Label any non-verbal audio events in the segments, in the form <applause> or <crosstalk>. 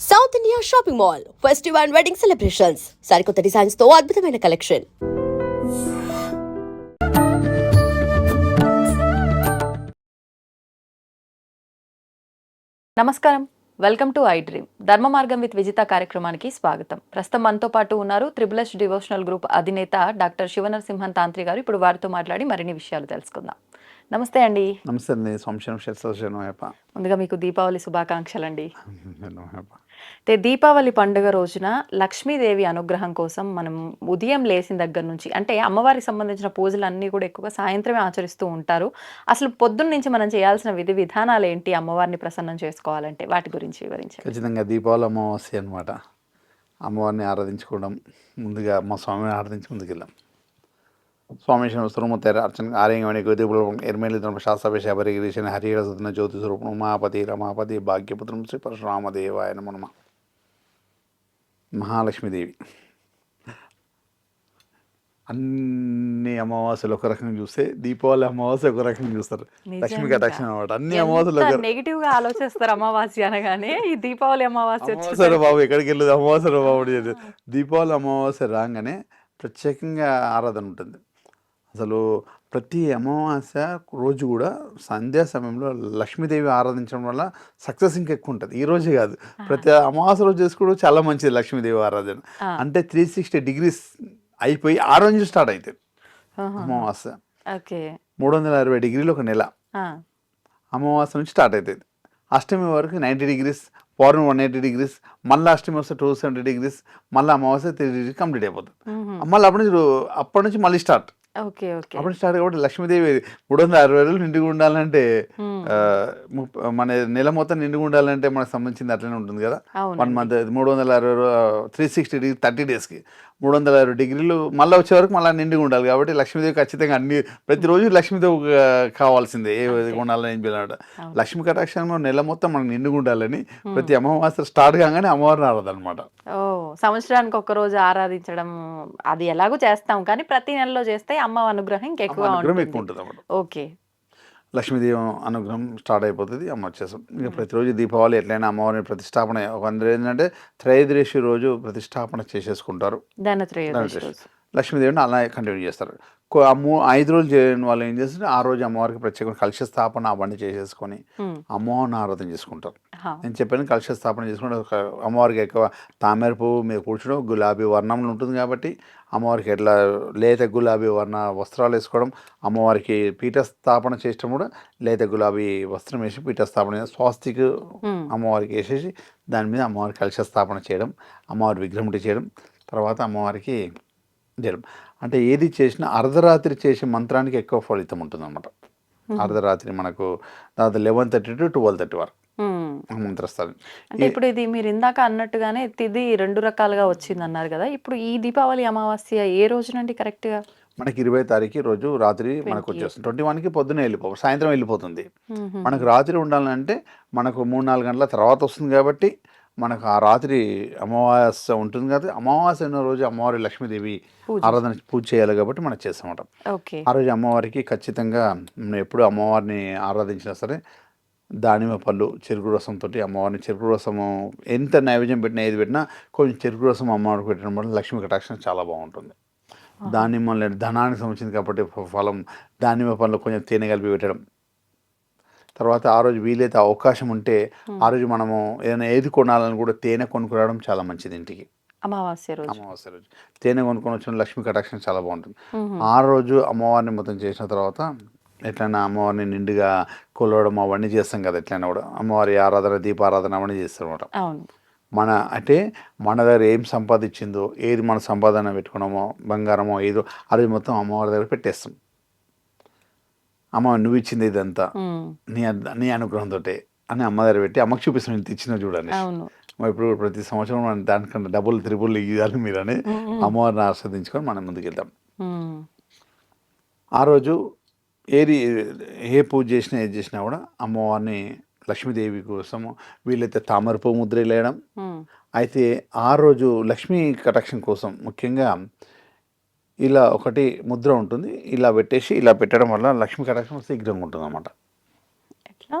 South India shopping mall festival and wedding celebrations సరికొత్త డిజైన్స్తో అద్భుతమైన కలెక్షన్ నమస్కారం. Welcome to I dream Dharma Margam with Vijitha కార్యక్రమానికి స్వాగతం. ప్రస్తుతం మనతో పాటు ఉన్నారు త్రిబులస్ డివోషనల్ గ్రూప్ అధినేత డాక్టర్ శివనరసింహన్ తాంత్రి గారు. ఇప్పుడు వారితో మాట్లాడి మరిన్ని విషయాలు తెలుసుకుందాం. నమస్తే అండి. నమస్తే అండి. ముందుగా మీకు దీపావళి శుభాకాంక్షలు అండి <laughs> అయితే దీపావళి పండుగ రోజున లక్ష్మీదేవి అనుగ్రహం కోసం మనం ఉదయం లేచిన దగ్గర నుంచి అంటే అమ్మవారికి సంబంధించిన పూజలు అన్నీ కూడా ఎక్కువగా సాయంత్రమే ఆచరిస్తూ ఉంటారు. అసలు పొద్దున్న నుంచి మనం చేయాల్సిన విధి విధానాలు ఏంటి? అమ్మవారిని ప్రసన్నం చేసుకోవాలంటే వాటి గురించి వివరించండి. ఖచ్చితంగా దీపావళి అమావాస్య అనమాట అమ్మవారిని ఆరాధించుకోవడం ముందుగా మా స్వామిని ఆరాధించి ముందుకెళ్ళాం అర్చన ఆర్యంగమణి గోదీపులం ఎర్మేలిద్రం శాస్త్రపే శబరి గిరీశన హరిహర సుధన జ్యోతి స్వరూపం ఉమాపతి రమాపతి భాగ్యపుత్రం శ్రీ పరశురామదేవాయ నమో. నమ మహాలక్ష్మీదేవి. అన్ని అమావాస్యలు ఒక రకంగా చూస్తే దీపావళి అమావాస్య ఒక రకంగా చూస్తారు. లక్ష్మీ కటాక్షం అనమాట అన్ని అమావాస్యలు నెగిటివ్గా ఆలోచిస్తారు అమావాస్య అనగానే? ఈ దీపావళి అమావాస్య అమావాస్య బాబు ఎక్కడికి వెళ్ళదు? అమావాస్య బాబు. దీపావళి అమావాస్య రాగానే ప్రత్యేకంగా ఆరాధన ఉంటుంది. అసలు ప్రతి అమావాస్య రోజు కూడా సంధ్యా సమయంలో లక్ష్మీదేవి ఆరాధించడం వల్ల సక్సెస్ ఇంకా ఎక్కువ ఉంటుంది ఈ రోజే కాదు. ప్రతి అమావాస్య రోజు చేసుకోవడం చాలా మంచిది లక్ష్మీదేవి ఆరాధన. అంటే త్రీ సిక్స్టీ డిగ్రీస్ అయిపోయి ఆ రోజు స్టార్ట్ అవుతుంది అమావాస్య. మూడు వందల అరవై డిగ్రీలు ఒక నెల అమావాస్య నుంచి స్టార్ట్ అవుతుంది అష్టమి వరకు నైంటీ డిగ్రీస్ పౌర్ణమి వన్ ఎయిటీ డిగ్రీస్ మళ్ళీ అష్టమి వస్తే టూ సెవెంటీ డిగ్రీస్ మళ్ళీ అమావాస్య త్రీ డిగ్రీ కంప్లీట్ అయిపోతుంది. మళ్ళీ అప్పటి నుంచి అప్పటి నుంచి మళ్ళీ స్టార్ట్. Okay okay. అప్పటి నుంచి స్టార్ట్ కాబట్టి లక్ష్మీదేవి మూడు వందల అరవై రోజులు నిండుగా ఉండాలంటే మన నెల మొత్తం నిండుగా ఉండాలంటే మనకు సంబంధించింది అట్లనే ఉంటుంది కదా. వన్ మంత్ మూడు వందల అరవై త్రీ సిక్స్టీ డిగ్రీ థర్టీ డేస్కి. మూడు వందల అరవై డిగ్రీలు మళ్ళీ వచ్చే వరకు మళ్ళీ నిండుగా ఉండాలి కాబట్టి లక్ష్మీదేవి ఖచ్చితంగా అన్ని ప్రతిరోజు లక్ష్మీదేవి కావాల్సిందే ఏ ఉండాలని ఏం అవును. లక్ష్మీ కటాక్షంలో నెల మొత్తం మనకు నిండుగా ఉండాలని ప్రతి అమావాస్య స్టార్ట్ కాగానే అమ్మవారిని ఆరాధనమాట. ఓ సంవత్సరానికి ఒక రోజు ఆరాధించడం అది ఎలాగో చేస్తాం కానీ ప్రతి నెలలో చేస్తే అమ్మ అనుగ్రహం ఇంకెక్కువ ఎక్కువ ఉంటుంది ఓకే. లక్ష్మీదేవి అనుగ్రహం స్టార్ట్ అయిపోతుంది అమ్మ వచ్చేసాం ఇక ప్రతిరోజు దీపావళి ఎట్లయినా అమ్మవారిని ప్రతిష్టాపన ఒక అందరూ ఏంటంటే త్రయోదశి రోజు ప్రతిష్టాపన చేసేసుకుంటారు. ధనత్రయోదశి లక్ష్మీదేవిని అలా కంటిన్యూ చేస్తారు. మూ ఐదు రోజులు చేయని వాళ్ళు ఏం చేస్తారు? ఆ రోజు అమ్మవారికి ప్రత్యేకంగా కలశ స్థాపన అవన్నీ చేసేసుకొని అమ్మవారిని ఆరాధన చేసుకుంటారు. నేను చెప్పాను కలశ స్థాపన చేసుకుంటే ఒక అమ్మవారికి ఎక్కువ తామర పువ్వు మీద కూర్చోడం గులాబీ వర్ణంలో ఉంటుంది కాబట్టి అమ్మవారికి ఎట్లా లేత గులాబీ వర్ణ వస్త్రాలు వేసుకోవడం అమ్మవారికి పీఠ స్థాపన చేయడం కూడా లేత గులాబీ వస్త్రం వేసి పీఠ స్థాపన చేసి స్వాస్తిక్ అమ్మవారికి వేసేసి దాని మీద అమ్మవారి కలశ స్థాపన చేయడం అమ్మవారి విగ్రహం చేయడం తర్వాత అమ్మవారికి చేయడం. అంటే ఏది చేసినా అర్ధరాత్రి చేసే మంత్రానికి ఎక్కువ ఫలితం ఉంటుంది అనమాట అర్ధరాత్రి మనకు తర్వాత eleven thirty to twelve thirty వరకు మంత్రస్థానం అంటే ఇప్పుడు ఇది మీరు ఇందాక అన్నట్టుగానే తిది రెండు రకాలుగా వచ్చింది అన్నారు కదా ఇప్పుడు ఈ దీపావళి అమావాస్య ఏ రోజునండి కరెక్ట్గా? మనకి ఇరవై తారీఖు రోజు రాత్రి మనకు 28. వచ్చేస్తుంది. ట్వంటీ వన్కి పొద్దునే వెళ్ళిపో సాయంత్రం వెళ్ళిపోతుంది. మనకు రాత్రి ఉండాలంటే మనకు మూడు నాలుగు గంటల తర్వాత వస్తుంది కాబట్టి మనకు ఆ రాత్రి అమావాస్య ఉంటుంది కాబట్టి అమావాస్య ఉన్న రోజు అమ్మవారి లక్ష్మీదేవి. ఆరాధన పూజ చేయాలి కాబట్టి మనం చేస్తామట ఆ రోజు అమ్మవారికి ఖచ్చితంగా మనం ఎప్పుడు అమ్మవారిని ఆరాధించినా సరే దానిమ్మ పళ్ళు చెరుకు రసంతో అమ్మవారిని చెరుకు రసము ఎంత నైవేద్యం పెట్టినా ఏది పెట్టినా కొంచెం చెరుకు రసం అమ్మవారికి పెట్టడం వల్ల లక్ష్మీ కటాక్షం చాలా బాగుంటుంది. దానిమ్మ ధనానికి సంబంధించింది కాబట్టి ఫలం దానిమ్మ పళ్ళు కొంచెం తేనె కలిపి పెట్టడం తర్వాత ఆ రోజు వీలైతే అవకాశం ఉంటే ఆ రోజు మనము ఏదైనా ఏది కొనాలని కూడా తేనె కొనుక్కురావడం చాలా మంచిది ఇంటికి. అమావాస్య రోజు. అమావాస్య రోజు. తేనె కొనుక్కొని వచ్చిన లక్ష్మీ కటాక్షం చాలా బాగుంటుంది. ఆ రోజు అమ్మవారిని మొత్తం చేసిన తర్వాత ఎట్లయినా అమ్మవారిని నిండుగా కొలవడం అవన్నీ చేస్తాం కదా ఎట్లయినా కూడా. అమ్మవారి ఆరాధన దీపారాధన అవన్నీ చేస్తాం అవును. మన అంటే మన దగ్గర ఏం సంపాదించిందో ఏది మన సంపాదన పెట్టుకున్నామో బంగారమో ఏదో అది మొత్తం అమ్మవారి దగ్గర పెట్టేస్తాం. అమ్మ నువ్వు ఇచ్చింది ఇదంతా. నీ నీ అనుగ్రహంతో అని అమ్మ దగ్గర పెట్టి అమ్మకి చూపిస్తాం ఇంత ఇచ్చిన చూడండి ఇప్పుడు ప్రతి సంవత్సరం మనం దానికన్నా డబుల్ త్రిబుల్ ఇవ్వాలి మీరని అమ్మవారిని ఆస్వాదించుకొని మనం ముందుకెళ్తాం. ఆ రోజు ఏది ఏ పూజ చేసినా ఏది చేసినా కూడా అమ్మవారిని లక్ష్మీదేవి కోసం వీళ్ళైతే తామర పువ్వు ముద్ర వేయడం. అయితే ఆ రోజు లక్ష్మీ కటాక్షం కోసం ముఖ్యంగా ఇలా ఒకటి ముద్ర ఉంటుంది. ఇలా పెట్టేసి ఇలా పెట్టడం వల్ల లక్ష్మీ కటాక్షం శీఘ్రంగా ఉంటుంది అన్నమాట ఎట్లా?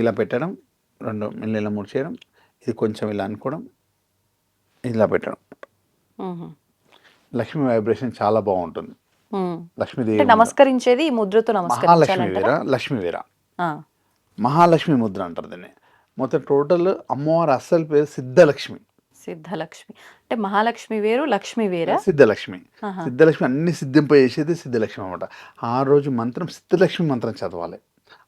ఇలా పెట్టడం రెండు మిల్లెల మూడు చేయడం ఇది కొంచెం ఇలా అనుకోవడం ఇలా పెట్టడం. లక్ష్మి వైబ్రేషన్ చాలా బాగుంటుంది. లక్ష్మీదేవి నమస్కరించేది ఈ ముద్రతో మహాలక్ష్మి వీర? లక్ష్మీ వీర. మహాలక్ష్మి ముద్ర అంటారు దీన్ని. మొత్తం టోటల్ అమ్మవారి అస్సలు పేరు సిద్ధలక్ష్మి. సిద్ధలక్ష్మి. అంటే మహాలక్ష్మి వేరు లక్ష్మి వేరా? సిద్ధలక్ష్మి. సిద్ధలక్ష్మి అన్ని సిద్ధింపజేసేది సిద్ధలక్ష్మి అనమాట ఆ రోజు మంత్రం సిద్ధలక్ష్మి మంత్రం చదవాలి.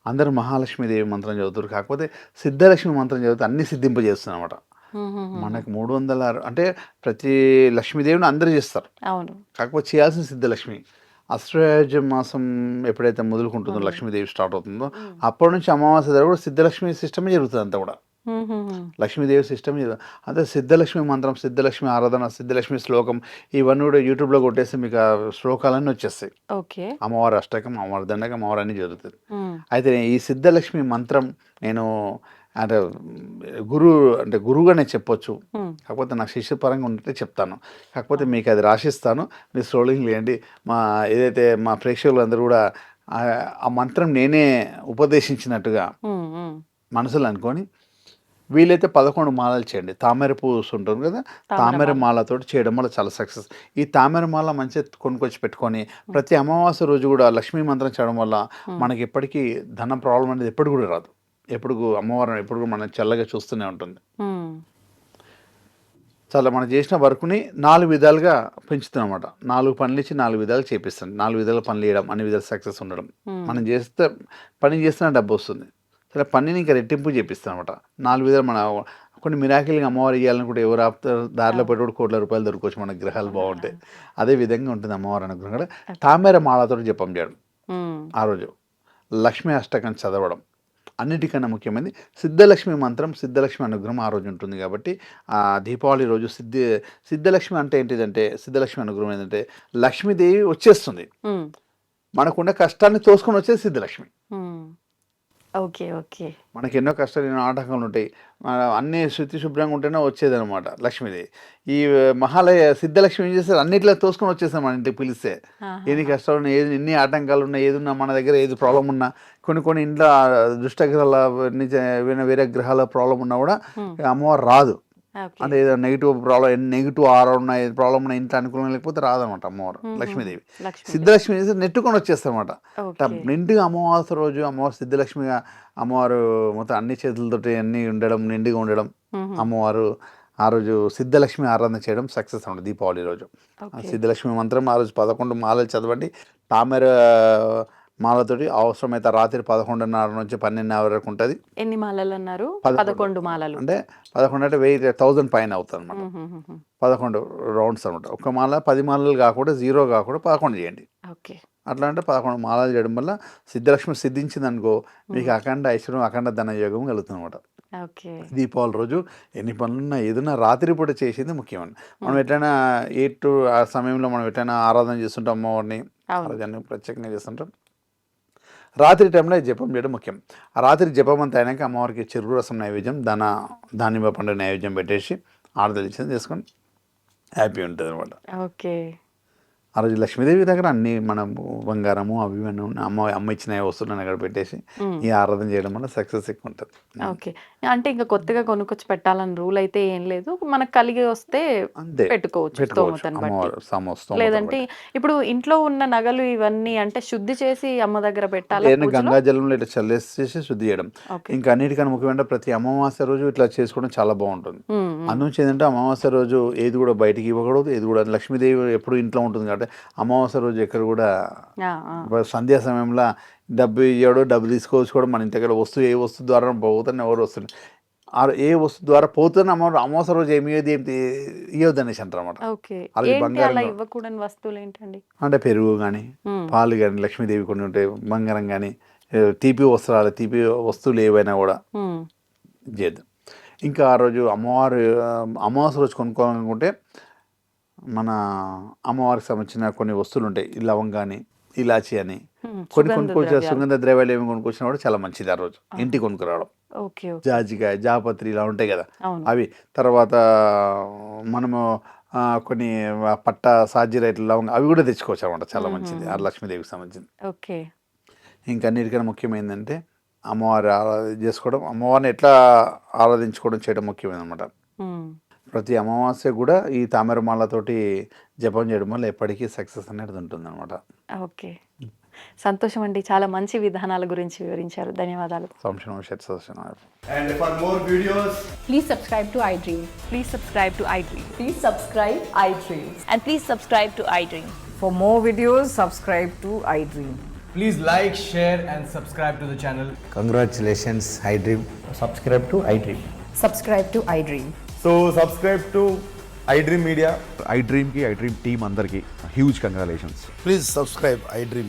అందరూ మహాలక్ష్మీదేవి మంత్రం చదువుతారు. కాకపోతే సిద్ధలక్ష్మి మంత్రం చదివితే అన్ని సిద్ధింపజేస్తుంది అనమాట మ్మ్, మ్మ్, మ్మ్. మనకు మూడు వందల అంటే ప్రతి లక్ష్మీదేవిని అందరూ చేస్తారు. అవును. కాకపోతే చేయాల్సిన సిద్ధలక్ష్మి. అశ్వయుజ మాసం ఎప్పుడైతే మొదలుకుంటుందో లక్ష్మీదేవి స్టార్ట్ అవుతుందో అప్పటి నుంచి అమావాస్య దగ్గర కూడా సిద్ధలక్ష్మి సిస్టమే జరుగుతుంది అంతా కూడా. లక్ష్మీదేవి సిస్టమ్ అదే సిద్ధలక్ష్మి మంత్రం సిద్ధలక్ష్మి ఆరాధన సిద్ధలక్ష్మి శ్లోకం ఇవన్నీ కూడా యూట్యూబ్లో కొట్టేసి మీకు ఆ శ్లోకాలన్నీ వచ్చేస్తాయి. ఓకే. అమ్మవారి అష్టకం అమ్మవారి దండకం అమ్మవారు అన్నీ జరుగుతుంది. అయితే ఈ సిద్ధలక్ష్మి మంత్రం నేను అంటే గురువు అంటే గురువుగానే చెప్పొచ్చు. కాకపోతే నాకు శిష్యపరంగా ఉంటే చెప్తాను. కాకపోతే మీకు అది రాసిస్తాను. మీరు స్ట్రోలింగ్ లేండి మా ఏదైతే మా ప్రేక్షకులందరూ కూడా ఆ- మంత్రం నేనే ఉపదేశించినట్టుగా. మనసులో అనుకొని వీలైతే పదకొండు మాలలు చేయండి. తామర పువ్వు ఉంటుంది కదా తామర మాలతోటి చేయడం వల్ల చాలా సక్సెస్. ఈ తామర మాల మంచిగా కొనుక్కొచ్చి పెట్టుకొని ప్రతి అమావాస్య రోజు కూడా లక్ష్మీ మంత్రం చేయడం వల్ల మనకి ఎప్పటికీ ధన ప్రాబ్లం అనేది ఎప్పుడు కూడా రాదు. ఎప్పుడు అమ్మవారిని ఎప్పుడు కూడా మనం చల్లగా చూస్తూనే ఉంటుంది. చాలా మనం చేసిన వర్క్ని నాలుగు విధాలుగా పెంచుతాం అనమాట నాలుగు పనులు ఇచ్చి నాలుగు విధాలు చేపిస్తాం. నాలుగు విధాల పనులు చేయడం అన్ని విధాలు సక్సెస్ ఉండడం. మనం చేస్తే పని చేస్తున్న డబ్బు వస్తుంది. సరే పనిని ఇంకా రెట్టింపు చేపిస్తాం అనమాట నాలుగు విధాలు మన కొన్ని మిరాకిల్గా అమ్మవారు ఇవ్వాలనుకుంటే ఎవరు ఆపుతారు? దారిలో పెట్టుకుంటే కోట్ల రూపాయలు దొరకవచ్చు మన గ్రహాలు బాగుంటాయి అదే విధంగా ఉంటుంది అమ్మవారి అనుగ్రహం కూడా. తామేర మాలతో జపం చేయడం. ఆ రోజు లక్ష్మీ అష్టకం చదవడం. అన్నిటికన్నా ముఖ్యమైనది సిద్ధలక్ష్మి మంత్రం సిద్ధలక్ష్మి అనుగ్రహం ఆ రోజు ఉంటుంది కాబట్టి ఆ దీపావళి రోజు సిద్ధి సిద్ధలక్ష్మి అంటే ఏంటిదంటే సిద్ధలక్ష్మి అనుగ్రహం ఏంటంటే లక్ష్మీదేవి వచ్చేస్తుంది. మనకున్న కష్టాన్ని తోసుకొని వచ్చేది సిద్ధలక్ష్మి. Okay okay. మనకి ఎన్నో కష్టాలు ఎన్నో ఆటంకాలు ఉంటాయి. మన అన్ని శుద్ధి శుభ్రంగా ఉంటేనే వచ్చేదన్నమాట లక్ష్మీదేవి. ఈ మహాలయ సిద్ధలక్ష్మి ఏం చేస్తారు? అన్నిట్లో తోసుకొని వచ్చేస్తాం మన ఇంటికి పిలిస్తే. ఎన్ని కష్టాలు ఉన్నాయి ఏది ఎన్ని ఆటంకాలు ఉన్నాయి ఏది ఉన్నా మన దగ్గర ఏది ప్రాబ్లం ఉన్నా కొన్ని కొన్ని ఇంట్లో దుష్టగ్రహాల నిజ వేరే వేరే గ్రహాల ప్రాబ్లం ఉన్నా కూడా అమ్మవారు రాదు. అంటే ఏదో నెగిటివ్ ప్రాబ్లం నెగిటివ్ ఆర ఉన్న ఏది ప్రాబ్లం ఉన్న ఇంట్లో అనుకూలం లేకపోతే రాదనమాట అమ్మవారు లక్ష్మీదేవి. లక్ష్మి సిద్ధలక్ష్మి నెట్టుకొని వచ్చేస్తారన్నమాట. ఓకే. నిండుగా అమావాస్య రోజు అమ్మవారు సిద్ధలక్ష్మిగా అమ్మవారు మొత్తం అన్ని చేతులతోటి అన్ని ఉండడం నిండుగా ఉండడం మ్మ్. అమ్మవారు ఆ రోజు సిద్ధలక్ష్మి ఆరాధన చేయడం సక్సెస్ ఉంటుంది దీపావళి రోజు. సిద్ధలక్ష్మి మంత్రం ఆ రోజు పదకొండు మాలలు చదవండి. తామర మాలతోటి అవసరమైతే రాత్రి పదకొండున్నర నుంచి పన్నెండున్నర వరకు ఉంటుంది. ఎన్ని మాలలు అన్నారు? పదకొండు. మాలలు. అంటే పదకొండు అంటే వెయ్యి థౌజండ్ పైన అవుతుంది అనమాట. పదకొండు రౌండ్స్ అనమాట. ఒక మాల పది మాలలు కాకుండా జీరో కాకుండా పదకొండు చేయండి. ఓకే. అట్లా అంటే పదకొండు మాలలు చేయడం వల్ల సిద్ధలక్ష్మి సిద్ధించింది అనుకో మీకు అఖండ ఐశ్వర్యం అఖండ ధన యోగం కలుగుతుంది అనమాట దీపావళి రోజు ఎన్ని పనులున్నా ఏదైనా రాత్రి పూట చేసేది ముఖ్యమండి మనం ఎట్లయినా ఎయిట్ టు ఆ సమయంలో మనం ఎట్లయినా ఆరాధన చేస్తుంటాం అమ్మవారిని ఆరాధన ప్రత్యేకంగా చేస్తుంటాం. రాత్రి టైంలో జపం చేయడం ముఖ్యం. ఆ రాత్రి జపం అంతా అయినాక అమ్మవారికి చెరుకు రసం నైవేద్యం దాన దానిమ్మ పండు నైవేద్యం పెట్టేసి ఆడదలు ఇచ్చింది చేసుకొని హ్యాపీ ఉంటుంది అనమాట ఓకే. ఆ రోజు లక్ష్మీదేవి దగ్గర అన్ని మన బంగారము అవి. అమ్మ అమ్మ ఇచ్చిన వస్తువులను అక్కడ పెట్టేసి. ఈ ఆరాధన చేయడం వల్ల సక్సెస్ ఎక్కువ ఉంటుంది. ఓకే. అంటే ఇంకా కొత్తగా కొనుక్కొచ్చి పెట్టాలని రూల్ అయితే ఏం లేదు. మనకు కలిగి వస్తే పెట్టుకోవచ్చు స్తోమతను బట్టి. లేదంటే ఇప్పుడు ఇంట్లో ఉన్న నగలు ఇవన్నీ అంటే శుద్ధి చేసి అమ్మ దగ్గర పెట్టాలా? గంగా జలంలో ఇట్లా చల్లేసేసి శుద్ధి చేయడం. ఇంకా అన్నిటికన్నా ముఖ్యమైన ప్రతి అమావాస్య రోజు ఇట్లా చేసుకోవడం చాలా బాగుంటుంది. అందులోంచి ఏంటంటే అమావాస్య రోజు ఏది కూడా బయటికి ఇవ్వకూడదు ఏది కూడా లక్ష్మీదేవి ఎప్పుడు ఇంట్లో ఉంటుంది కాబట్టి అమావాస్య రోజు ఎక్కడ కూడా సంధ్యా సమయంలో డబ్బు ఇవ్వడు డబ్బు తీసుకోవచ్చు కూడా మన ఇంటి దగ్గర వస్తువు ఏ వస్తువు ద్వారా పోతుంది ఎవరు వస్తుంది ఆ ఏ వస్తువు ద్వారా పోతున్న అమ్మ అమావాస్య రోజు ఏమి ఇవ్వదు ఏం ఇవ్వద్దు అనేసి అంటారు అనమాట ఏంటి. ఇవ్వకూడని వస్తువులు ఏంటండి అంటే పెరుగు కానీ. పాలు కానీ లక్ష్మీదేవి కొన్ని ఉంటాయి బంగారం కానీ తీపి వస్త్రాలు తీపి వస్తువులు ఏవైనా కూడా. చేయద్దు ఇంకా ఆ రోజు అమ్మవారు ఆ, అమావాస్య రోజు కొనుక్కోవాలనుకుంటే మన అమ్మవారికి సంబంధించిన కొన్ని వస్తువులు ఉంటాయి ఈ లవంగాని ఇలాచి అని. కొన్ని కొనుక్కొచ్చిన ద్రవ్యాలు. సుగంధ ద్రవ్యాలు ఏమి కొనుక్కొచ్చినా కూడా చాలా మంచిది ఆ రోజు. ఇంటికి కొనుక్కురావడం. జాజికాయ జాపత్రి ఇలా ఉంటాయి కదా. అవి తర్వాత మనము కొన్ని పట్ట సాజీ రైట్లు లవంగా అవి కూడా తెచ్చుకోవచ్చు అనమాట చాలా మంచిది. ఆ లక్ష్మీదేవికి సంబంధించింది. ఓకే. ఇంకా అన్నిటికన్నా ముఖ్యమైనదంటే అమ్మవారి ఆరాధన చేసుకోవడం అమ్మవారిని ఎట్లా ఆరాధించుకోవడం చేయడం ముఖ్యమైనమాట మ్మ్. ప్రతి అమావాస్య కూడా ఈ తామరమాలతోటి జపం చేయడం వల్ల ఎప్పటికీ సక్సెస్ అనేది ఉంటుంది అనమాట ఓకే సంతోషం అండి చాలా మంచి విధానాల గురించి వివరించారు ధన్యవాదాలు సంశయం శతసంశయం And for more videos, Please subscribe to iDream. Please subscribe to iDream. Please subscribe iDream. And please subscribe to iDream. For more videos, subscribe to iDream. please like, share, and subscribe to the channel. Congratulations, iDream. subscribe to iDream. Subscribe to iDream. So, subscribe to iDream Media. ఐ డ్రీమ్కి I dream team అందరికీ huge congratulations Please subscribe iDream